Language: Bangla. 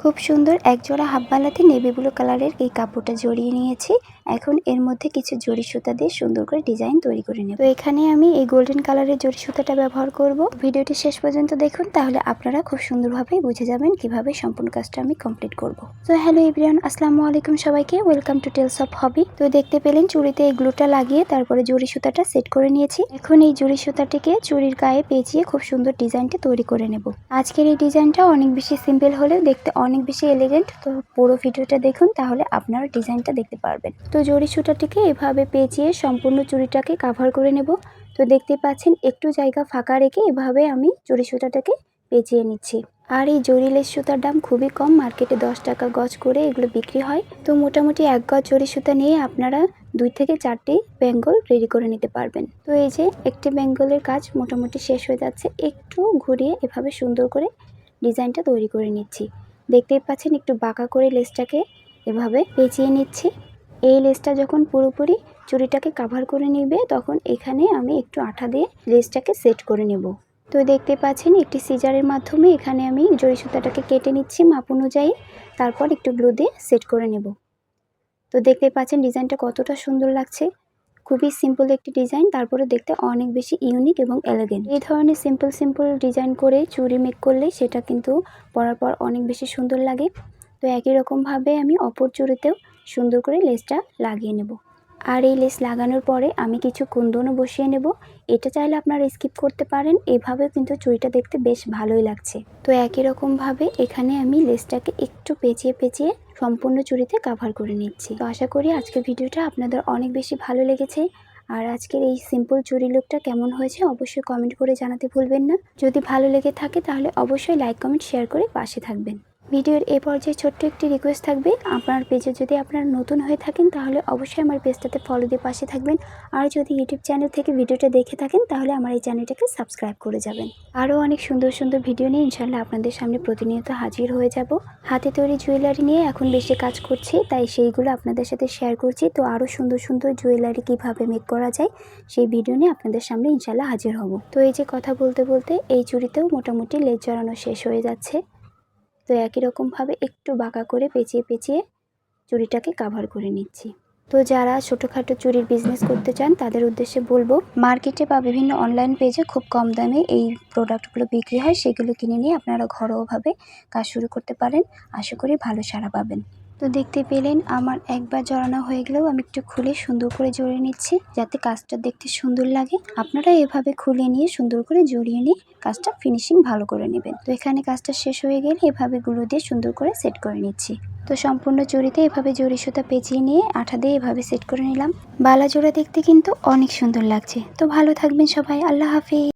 খুব সুন্দর একজোড়া হাফবালাতে নেভি ব্লু কালারের এই কাপড়টা জড়িয়ে নিয়েছি। এখন এর মধ্যে কিছু জড়ি সুতা দিয়ে সুন্দর করে ডিজাইন তৈরি করে নেব। তো এখানে আমি এই গোল্ডেন কালারের জড়ি সুতাটা ব্যবহার করব। ভিডিওটি শেষ পর্যন্ত দেখুন, তাহলে আপনারা খুব সুন্দরভাবে বুঝে যাবেন কীভাবে সম্পূর্ণ কাজটা আমি কমপ্লিট করব। তো হ্যালো এভরিওয়ান আসসালামু আলাইকুম সবাইকে welcome to Tales of Hobby তো দেখতে পেলেন, চুড়িতে এই গ্লুটা লাগিয়ে তারপরে জড়ি সুতাটা সেট করে নিয়েছি। এখন এই জড়ি সুতাটিকে চুড়ির গায়ে পেঁচিয়ে খুব সুন্দর ডিজাইনটা তৈরি করে নেব। আজকের এই ডিজাইনটা অনেক বেশি সিম্পল হলেও দেখতে অনেক বেশি এলিগেন্ট তো পুরো ভিডিওটা দেখুন, তাহলে আপনারা ডিজাইনটা দেখতে পারবেন। তো জড়ি সুতাটিকে এভাবে পেঁচিয়ে সম্পূর্ণ চুড়িটাকে কাভার করে নেব। তো দেখতে পাচ্ছেন, একটু জায়গা ফাঁকা রেখে এভাবে আমি জড়ি সুতাটাকে পেঁচিয়ে নিচ্ছি। আর এই জরি লেস সুতার দাম খুবই কম, মার্কেটে দশ টাকা গজ করে এগুলো বিক্রি হয়। তো মোটামুটি এক গজ জরি সুতা নিয়ে আপনারা দুই থেকে চারটি বেঙ্গল রেডি করে নিতে পারবেন। তো এই যে একটি বেঙ্গলের কাজ মোটামুটি শেষ হয়ে যাচ্ছে, একটু ঘুরিয়ে এভাবে সুন্দর করে ডিজাইনটা তৈরি করে নিচ্ছি। দেখতেই পাচ্ছেন, একটু বাঁকা করে লেসটাকে এভাবে পেঁচিয়ে নিচ্ছি। এই লেসটা যখন পুরোপুরি চুড়িটাকে কাভার করে নিবে, তখন এখানে আমি একটু আঠা দিয়ে লেসটাকে সেট করে নেব। তো দেখতে পাচ্ছেন, একটি সিজারের মাধ্যমে এখানে আমি জড়ি সুতাটাকে কেটে নিচ্ছি মাপ অনুযায়ী। তারপর একটু গ্লু দিয়ে সেট করে নেব। তো দেখতে পাচ্ছেন, ডিজাইনটা কতটা সুন্দর লাগছে। খুবই সিম্পল একটি ডিজাইন, তারপরে দেখতে অনেক বেশি ইউনিক এবং এলিগেন্ট এই ধরনের সিম্পল সিম্পল ডিজাইন করে চুড়ি মেক করলে সেটা কিন্তু পরার পর অনেক বেশি সুন্দর লাগে। তো একই রকমভাবে আমি অপর চুড়িতেও সুন্দর করে লেসটা লাগিয়ে নেব। আর এই লেস লাগানোর পরে আমি কিছু কুন্দনও বসিয়ে নেব। এটা চাইলে আপনারা স্কিপ করতে পারেন এভাবে কিন্তু চুড়িটা দেখতে বেশ ভালোই লাগছে। তো একই রকমভাবে এখানে আমি লেসটাকে একটু পেঁচিয়ে পেঁচিয়ে সম্পূর্ণ চুড়িতে কাভার করে নিচ্ছি। তো আশা করি আজকের ভিডিওটা আপনাদের অনেক বেশি ভালো লেগেছে। আর আজকের এই সিম্পল চুরি লুকটা কেমন হয়েছে অবশ্যই কমেন্ট করে জানাতে ভুলবেন না। যদি ভালো লেগে থাকে তাহলে অবশ্যই লাইক কমেন্ট শেয়ার করে পাশে থাকবেন। ভিডিওর এ পর্যায়ে ছোট্ট একটি রিকোয়েস্ট থাকবে। আপনার পেজে যদি আপনারা নতুন হয়ে থাকেন, তাহলে অবশ্যই আমার পেজটাতে ফলো দিয়ে পাশে থাকবেন। আর যদি ইউটিউব চ্যানেল থেকে ভিডিওটা দেখে থাকেন, তাহলে আমার এই চ্যানেলটাকে সাবস্ক্রাইব করে যাবেন। আরও অনেক সুন্দর সুন্দর ভিডিও নিয়ে ইনশাল্লাহ আপনাদের সামনে প্রতিনিয়ত হাজির হয়ে যাব। হাতে তৈরি জুয়েলারি নিয়ে এখন বেশি কাজ করছি, তাই সেইগুলো আপনাদের সাথে শেয়ার করছি। তো আরও সুন্দর সুন্দর জুয়েলারি কীভাবে মেক করা যায়, সেই ভিডিও নিয়ে আপনাদের সামনে ইনশাল্লাহ হাজির হব। তো এই যে কথা বলতে বলতে এই চুরিতেও মোটামুটি লেজ জড়ানো শেষ হয়ে যাচ্ছে। তো একই রকমভাবে একটু বাঁকা করে পেঁচিয়ে পেঁচিয়ে চুড়িটাকে কাভার করে নিচ্ছি। তো যারা ছোটোখাটো চুরির বিজনেস করতে চান, তাদের উদ্দেশ্যে বলব মার্কেটে বা বিভিন্ন অনলাইন পেজে খুব কম দামে এই প্রোডাক্টগুলো বিক্রি হয়। সেগুলো কিনে নিয়ে আপনারা ঘরোয়াভাবে কাজ শুরু করতে পারেন। আশা করি ভালো সাড়া পাবেন। তো দেখতে পেলেন আমার একবার জড়ানো হয়ে গেলেও আমি একটু খুলে সুন্দর করে জড়িয়ে নিচ্ছি, যাতে কাজটা দেখতে সুন্দর লাগে। আপনারা এভাবে খুলে নিয়ে সুন্দর করে জড়িয়ে নিয়ে কাজটা ফিনিশিং ভালো করে নেবেন। তো এখানে কাজটা শেষ হয়ে গেলে এভাবে গুলো দিয়ে সুন্দর করে সেট করে নিচ্ছি। তো সম্পূর্ণ জড়িতে এভাবে জড়ি সুতা পেঁচিয়ে নিয়ে আঠা দিয়ে এভাবে সেট করে নিলাম। বালা জোড়া দেখতে কিন্তু অনেক সুন্দর লাগছে। তো ভালো থাকবেন সবাই, আল্লাহ হাফিজ।